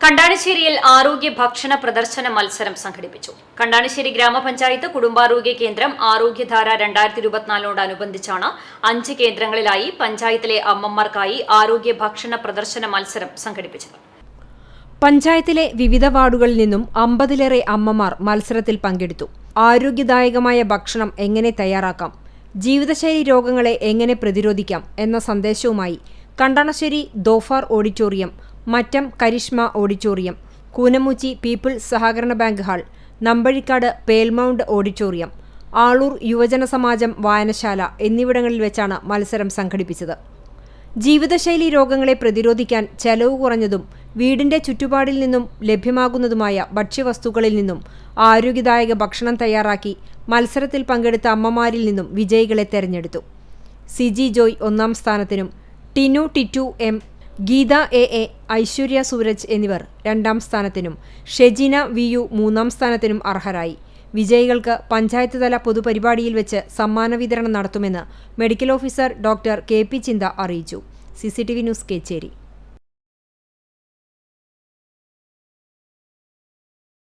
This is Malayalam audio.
കണ്ടാണിശ്ശേരിയിൽ ആരോഗ്യ ഭക്ഷണ പ്രദർശന മത്സരം സംഘടിപ്പിച്ചു. കണ്ടാണിശ്ശേരി ഗ്രാമപഞ്ചായത്ത് കുടുംബാരോഗ്യ കേന്ദ്രം ആരോഗ്യധാര രണ്ടായിരത്തി ഇരുപത്തിനാലിനോടനുബന്ധിച്ചാണ് അഞ്ച് കേന്ദ്രങ്ങളിലായി പഞ്ചായത്തിലെ അമ്മമാർക്കായി ആരോഗ്യ ഭക്ഷണ പ്രദർശന മത്സരം സംഘടിപ്പിച്ചത്. പഞ്ചായത്തിലെ വിവിധ വാർഡുകളിൽ നിന്നും അമ്പതിലേറെ അമ്മമാർ മത്സരത്തിൽ പങ്കെടുത്തു. ആരോഗ്യദായകമായ ഭക്ഷണം എങ്ങനെ തയ്യാറാക്കാം ജീവിതശൈലി രോഗങ്ങളെ എങ്ങനെ പ്രതിരോധിക്കാം എന്ന സന്ദേശവുമായി Kandanassery Dhofar auditorium Mattam Karishma auditorium Koonamuchi people സഹകരണ bank hall Nambazhikkad Palmount auditorium Aloor യുവജന സമാജം വായനശാല എന്നിവിടങ്ങളിൽ വെച്ചാണ് മത്സരം സംഘടിപ്പിച്ചത്. ജീവിതശൈലി രോഗങ്ങളെ പ്രതിരോധിക്കാൻ ചെലവ് കുറഞ്ഞതും വീടിന്റെ ചുറ്റുപാടിൽ നിന്നും ലഭ്യമാകുന്നതുമായ ഭക്ഷ്യവസ്തുക്കളിൽ നിന്നും ആരോഗ്യദായക ഭക്ഷണം തയ്യാറാക്കി മത്സരത്തിൽ പങ്കെടുത്ത അമ്മമാരിൽ നിന്നും വിജയികളെ തെരഞ്ഞെടുത്തു. സിജി ജോയ് ഒന്നാം സ്ഥാനത്തിനും Tinu Tittu M Geetha A A Aishwarya Sooraj എന്നിവർ രണ്ടാം സ്ഥാനത്തിനും ഷെജിന വി യു മൂന്നാം സ്ഥാനത്തിനും അർഹരായി. വിജയികൾക്ക് പഞ്ചായത്ത് തല പൊതുപരിപാടിയിൽ വെച്ച് സമ്മാന വിതരണം നടത്തുമെന്ന് medical officer doctor K P Chintha അറിയിച്ചു. C news Kechery.